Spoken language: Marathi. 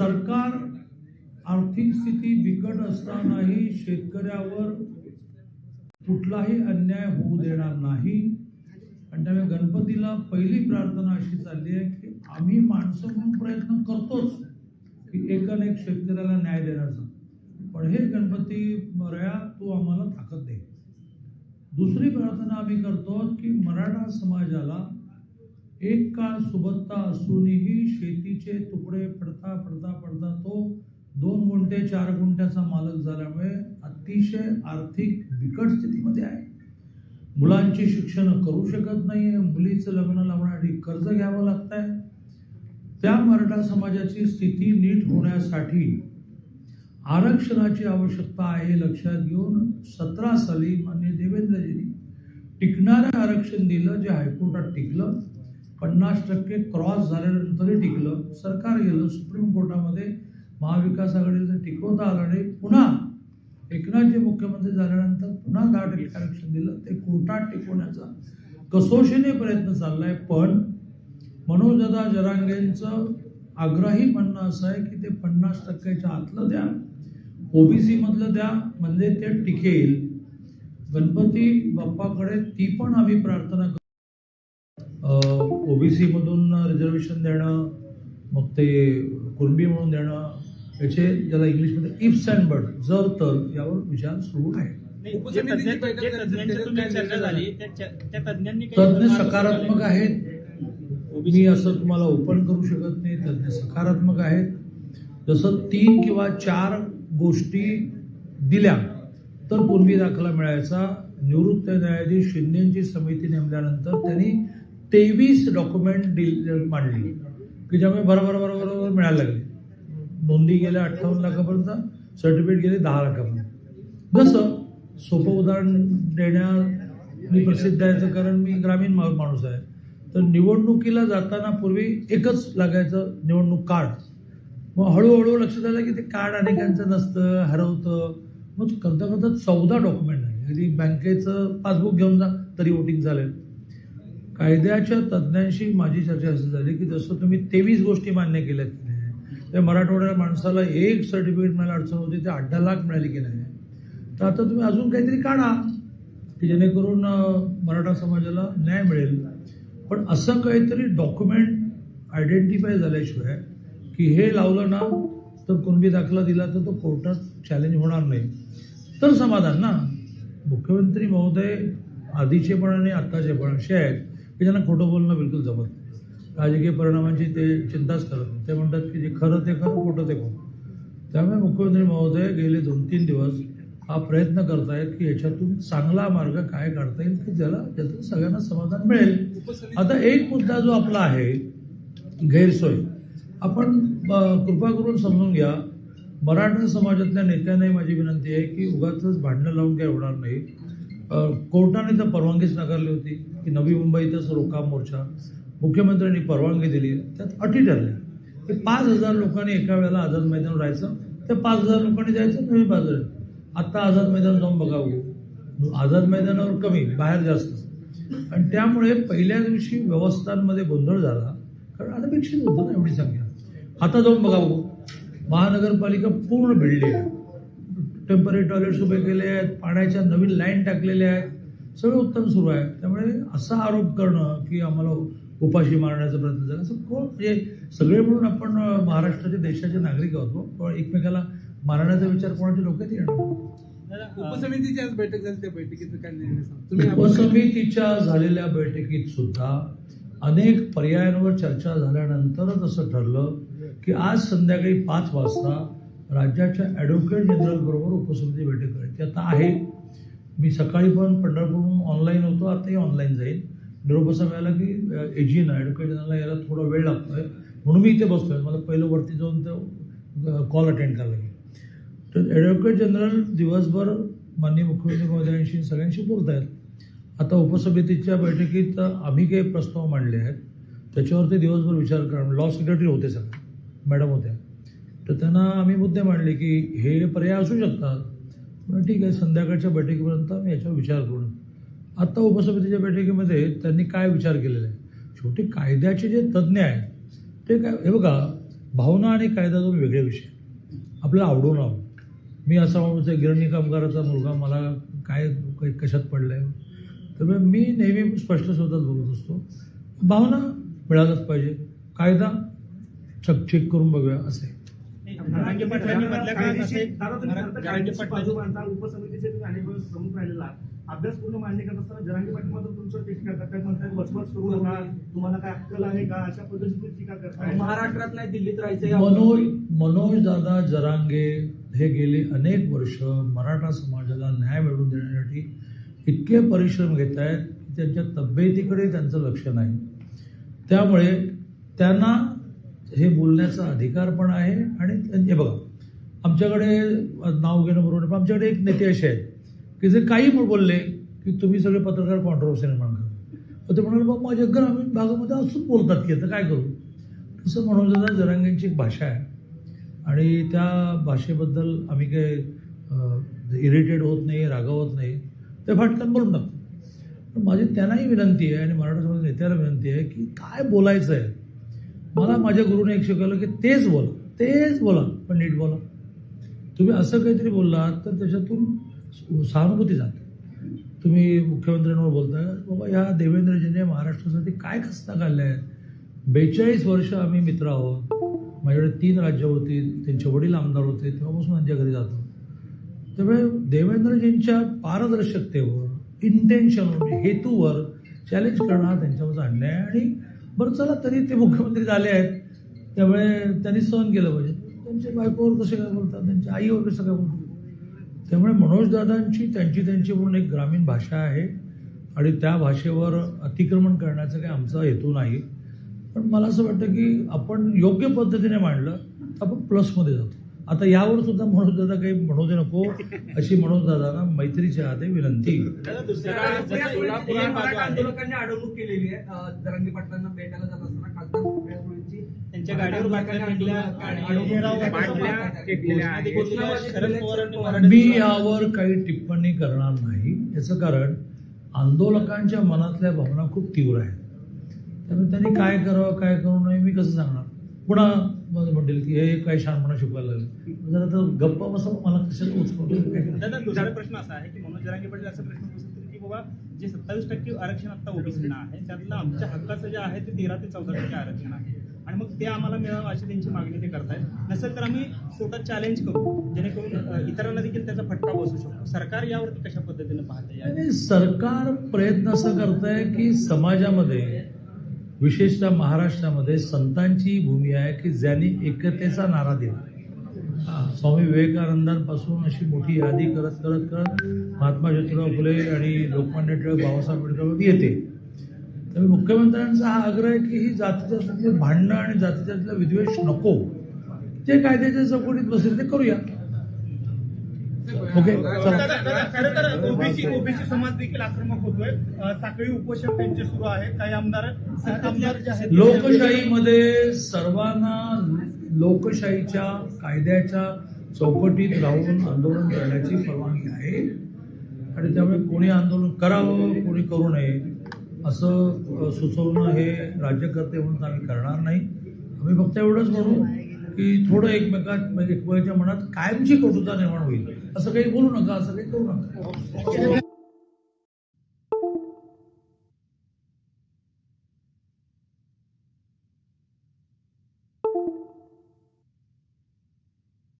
सरकार आर्थिक स्थिती बिकट असतानाही शेतकऱ्यावर कुठलाही अन्याय होऊ देणार नाही. आणि त्यामुळे गणपतीला पहिली प्रार्थना अशी चालली आहे की आम्ही माणसं म्हणून प्रयत्न करतोच की एकाने एक शेतकऱ्याला न्याय देण्याचा. पण हे गणपती मर्या तू आम्हाला ताकद दे दुसरी प्रार्थना आम्ही करतो की मराठा समाजाला एक काळ सुबत्ता असूनही शेतीचे तुकडे पडता पडता पडता तो दोन गुंठे चार गुंठ्याचा मालक झाल्यामुळे अतिशय आर्थिक बिकट स्थितीमध्ये आहे. मुलांची शिक्षण करू शकत नाही आहे मुलीचं लग्न लावण्यासाठी कर्ज घ्यावं लागत आहे त्या मराठा समाजाची स्थिती नीट होण्यासाठी आरक्षणाची आवश्यकता आहे लक्षात घेऊन सतरा साली मान्य देवेंद्रजींनी टिकणारं आरक्षण दिलं जे हायकोर्टात टिकलं. पन्नास टक्के क्रॉस झाल्यानंतरही टिकलं. सरकार गेलं सुप्रीम कोर्टामध्ये महाविकास आघाडीचं टिकवता आलं नाही. पुन्हा एकनाथजी मुख्यमंत्री झाल्यानंतर पुन्हा दहा टक्के आरक्षण दिलं. ते कोर्टात टिकवण्याचा कसोशीने प्रयत्न चाललाय. पण मनोजदा जरांगेंचं आग्रही म्हणणं असं आहे की ते पन्नास टक्क्याच्या आतलं द्या ओबीसी मधलं द्या म्हणजे ते टिकेल. गणपती बाप्पाकडे ती पण आम्ही प्रार्थना करतो ओबीसी मधून रिझर्वेशन देणं मग ते कुणबी म्हणून देणं याचे ज्याला इंग्लिशमध्ये इफ्स अँड बट जर तर यावर विचार सुरू आहे तज्ञ- जे तज्ञांची तुम्ही चर्चा झाली त्या च- त्या तज्ञांनी काही तज्ञ मार्ग सकारात्मक? आहेत मी असं तुम्हाला ओपन करू शकत नाही तज्ञ सकारात्मक आहेत जसं तीन किंवा चार गोष्टी दिल्या तर पूर्वी दाखला मिळायचा निवृत्त न्यायाधीश शिंदेची समिती नेमल्यानंतर त्यांनी तेवीस डॉक्युमेंट मांडली. की ज्यामुळे बरोबर बरोबर बरोबर मिळायला लागले. नोंदी गेल्या अठ्ठावन्न लाखापर्यंत सर्टिफिकेट गेले दहा लाखापर्यंत. जसं सोपं उदाहरण देण्या मी प्रसिद्ध आहे कारण मी ग्रामीण मा- माणूस आहे. तर निवडणुकीला जाताना पूर्वी एकच लागायचं निवडणूक कार्ड मग हळूहळू लक्षात आलं की ते कार्ड अनेकांचं नसतं हरवतं. मग करता करता चौदा डॉक्युमेंट आहे कधी बँकेचं पासबुक घेऊन जा तरी वोटिंग चालेल. कायद्याच्या तज्ज्ञांशी माझी चर्चा अशी झाली की जसं तुम्ही तेवीस गोष्टी मान्य केल्यात. की नाही त्या मराठवाड्या माणसाला एक सर्टिफिकेट मिळायला अडचण होती ते अड्डा लाख मिळाली की नाही? तर आता तुम्ही अजून काहीतरी काढा की जेणेकरून मराठा समाजाला न्याय मिळेल. पण असं काहीतरी डॉक्युमेंट आयडेंटिफाय झाल्याशिवाय की हे लावलं ना तर कुणबी दाखला दिला तर तो कोर्टात चॅलेंज होणार नाही. तर समाधान ना. मुख्यमंत्री महोदय आधीचे पण आणि आत्ताचे पण असे आहेत. की त्यांना खोटं बोलणं बिलकुल जमत नाही. राजकीय परिणामांची ते चिंताच करत नाही. ते म्हणतात की जे खरं ते खरं खोटं ते खोटं. त्यामुळे मुख्यमंत्री महोदय गेले दोन तीन दिवस हा प्रयत्न करतायत की याच्यातून चांगला मार्ग काय काढता येईल की ज्याला ज्यातून सगळ्यांना समाधान मिळेल. आता एक मुद्दा जो आपला आहे गैरसोय. आपण कृपा करून समजून घ्या मराठा समाजातल्या नेत्यांनाही माझी विनंती आहे की उगाच भांडणं लावून काही होणार नाही. कोर्टाने तर परवानगीच नाकारली होती की नवी मुंबईतच रोका मोर्चा मुख्यमंत्र्यांनी परवानगी दिली त्यात अटी ठरल्या. की पाच हजार लोकांनी एका वेळेला आझाद मैदान राहायचं तर पाच हजार लोकांनी जायचं नवी बाजार आत्ता आझाद मैदान जाऊन बघावं. आझाद मैदानावर कमी बाहेर जास्त. आणि त्यामुळे पहिल्या दिवशी व्यवस्थांमध्ये गोंधळ झाला. कारण अनपेक्षित होतं ना एवढी संख्या. आता जाऊन बघावं. महानगरपालिका पूर्ण भिडली आहे. टेंपररी टॉयलेट्स उभे केले आहेत पाण्याच्या नवीन लाईन टाकलेल्या आहेत सगळं उत्तम सुरू आहे त्यामुळे असा आरोप करणं की आम्हाला उपाशी मारण्याचा प्रयत्न झाला असं कोण म्हणजे सगळे म्हणून आपण महाराष्ट्राचे देशाचे नागरिक आहोत हो. पण एकमेकाला मारण्याचा विचार कोणाच्या डोक्यात येणार दादा, अ, उपसमितीची आज बैठक झाली त्या काय निर्णय? तुम्ही उपसमितीच्या झालेल्या बैठकीत सुद्धा अनेक पर्यायांवर चर्चा झाल्यानंतरच असं ठरलं की आज संध्याकाळी पाच वाजता राज्याच्या ॲडव्होकेट जनरलबरोबर उपसमिती बैठक करायची. आता आहे. मी सकाळी पण पंढरपूरहून ऑनलाईन होतो. आताही ऑनलाईन जाईल. निरोप असा मिळाला की एजीना ॲडव्होकेट जनरलला यायला थोडा वेळ लागतोय. म्हणून मी इथे बसतोय. मला पहिलं वरती जाऊन तो कॉल अटेंड करायला लागेल. तर ॲडव्होकेट जनरल दिवसभर माननीय मुख्यमंत्री महोदयांशी सगळ्यांशी बोलत आहेत आता उपसमितीच्या बैठकीत आम्ही काही प्रस्ताव मांडले आहेत. त्याच्यावरती दिवसभर विचार करा. लॉ सेक्रेटरी होते सगळे. मॅडम होत्या. तर त्यांना आम्ही मुद्दे मांडले की हे पर्याय असू शकतात. म्हणून ठीक आहे संध्याकाळच्या बैठकीपर्यंत आम्ही याच्यावर विचार करू आत्ता उपसमितीच्या बैठकीमध्ये त्यांनी काय विचार केलेला आहे शेवटी कायद्याचे जे तज्ज्ञ आहेत ते काय हे बघा भावना आणि कायदा दोन वेगळे विषय आपल्याला आवडून आहो मी असा माणूस आहे गिरणी कामगाराचा मुलगा मला काय काही कशात पडलंय? त्यामुळे मी नेहमी स्पष्ट स्वतःच बोलत असतो भावना मिळालंच पाहिजे. कायदा चकचेक करून बघूया असे. जरांगे पाटलांनी मधल्या काळात असे जरांगे उपसमितीचे तुम्ही अनेक वेळेस प्रमुख राहिलेला. अभ्यास पूर्ण मान्य करत असताना जरांगी पाटील मात्र तुमच्यावर टीका करतात काय म्हणतात वचवच करू नका तुम्हाला काय अक्कल आहे का? अशा टीका महाराष्ट्रात नाही दिल्लीत राहायचं मनोज मनोज दादा जरांगे हे गेली अनेक वर्ष मराठा समाजाला न्याय मिळवून देण्यासाठी इतके परिश्रम घेत आहेत की त्यांच्या तब्येतीकडे त्यांचं लक्ष नाही. त्यामुळे त्यांना हे बोलण्याचा अधिकार पण आहे आणि हे बघा आमच्याकडे नाव घेणं बरोबर पण आमच्याकडे एक नेते असे आहेत की जे काही बोलले की तुम्ही सगळे पत्रकार कॉन्ट्रोवर्सी निर्माण करा. तर ते म्हणाले बाबा माझ्या ग्रामीण भागामध्ये असून बोलतात की आता काय करू? तसं म्हणून दादा जरांगेंची एक भाषा आहे. आणि त्या भाषेबद्दल आम्ही काही इरिटेट होत नाही रागावत नाही. ते फाटकन बोलून टाकतो. पण माझी त्यांनाही विनंती आहे आणि मराठा समाज नेत्याला विनंती आहे की काय बोलायचं आहे मला माझ्या गुरुने एक शिकवलं की तेच बोला तेच बोला पण नीट बोला. तुम्ही असं काहीतरी बोललात तर त्याच्यातून सहानुभूती जाते. तुम्ही मुख्यमंत्र्यांवर बोलताय बाबा या देवेंद्रजीने महाराष्ट्रासाठी काय खस्ता काढल्या आहेत? बेचाळीस वर्ष आम्ही मित्र आहोत. माझ्याकडे तीन राज्य होती त्यांचे वडील आमदार होते तेव्हापासून त्यांच्या घरी जातो. त्यामुळे देवेंद्रजींच्या पारदर्शकतेवर इंटेन्शनवर हेतूवर चॅलेंज करणं हा त्यांच्यावरचा अन्याय आणि बरं चला तरी ते मुख्यमंत्री झाले आहेत. त्यामुळे त्यांनी सहन केलं पाहिजे. त्यांच्या बायकोवर कसे काय बोलतात? त्यांच्या आईवर कसं काय बोलतात? त्यामुळे मनोजदादांची त्यांची त्यांची म्हणून एक ग्रामीण भाषा आहे. आणि त्या भाषेवर अतिक्रमण करण्याचा काही आमचा हेतू नाही. पण मला असं वाटतं की आपण योग्य पद्धतीने मांडलं तर आपण प्लसमध्ये जातो. आता यावर सुद्धा मनोजदादा काही म्हणू दे नको अशी मनोजदादांना मैत्रीच्या हाते विनंती. दादा. आंदोलकांनी अडवणूक केलेली आहे. जरांगे पाटलांना भेटायला जात असताना खासदार त्यांच्या गाडीवर मी यावर काही टिप्पणी करणार नाही. याचं कारण आंदोलकांच्या मनातल्या भावना खूप तीव्र आहेत. त्यामुळे त्यांनी काय करावं काय करू नये मी कसं सांगणार? पुन्हा मग म्हणतील की हे काय शहाणपणा शिकवायला लागले. जरा तर गप्पा बसा मला कशाला उचकवलं दुसरा प्रश्न असा आहे की मनोज जरांगे पाटील असा प्रश्न की बाबा जे सत्तावीस टक्के आरक्षण आता ओबीसीना आहे त्यातलं आमच्या हक्काचं जे आहे ते तेरा ते चौदा टक्के आरक्षण आहे. आणि मग ते आम्हाला मिळावं अशी त्यांची मागणी ते करतायत. नसेल तर आम्ही कोर्टात चॅलेंज करू जेणेकरून इतरांना देखील त्याचा फटका बसू शकतो. सरकार यावरती कशा पद्धतीने पाहते सरकार प्रयत्न असं करत आहे की समाजामध्ये विशेषतः महाराष्ट्रामध्ये संतांची भूमी आहे की ज्यांनी एकतेचा नारा दिला. स्वामी विवेकानंदांपासून अशी मोठी यादी करत करत करत महात्मा ज्योतिराव फुले आणि लोकमान्य टिळक बाबासाहेब आंबेडकर येते. तर मुख्यमंत्र्यांचा हा आग्रह आहे की ही जातीच्या भांडणं आणि जातीच्या विद्वेष नको. जे कायद्याच्या चौकटीत बसेल ते करूया. ओके. खरं तर ओबीसी ओबीसी समाज देखील आक्रमक होतोय. साखळी उपोषण त्यांचे सुरू आहेत. काही आमदार आमदार जे आहेत लोकशाहीमध्ये सर्वांना लोकशाहीच्या कायद्याच्या चौकटीत राहून आंदोलन करण्याची परवानगी आहे. आणि त्यामुळे कोणी आंदोलन करावं कोणी करू नये असं सुचवणं हे राज्यकर्ते म्हणून आम्ही करणार नाही. आम्ही फक्त एवढंच म्हणू की थोडं एकमेकात म्हणजे मनात कायमची कटुता निर्माण होईल. असं काही बोलू नका असं काही करू नका.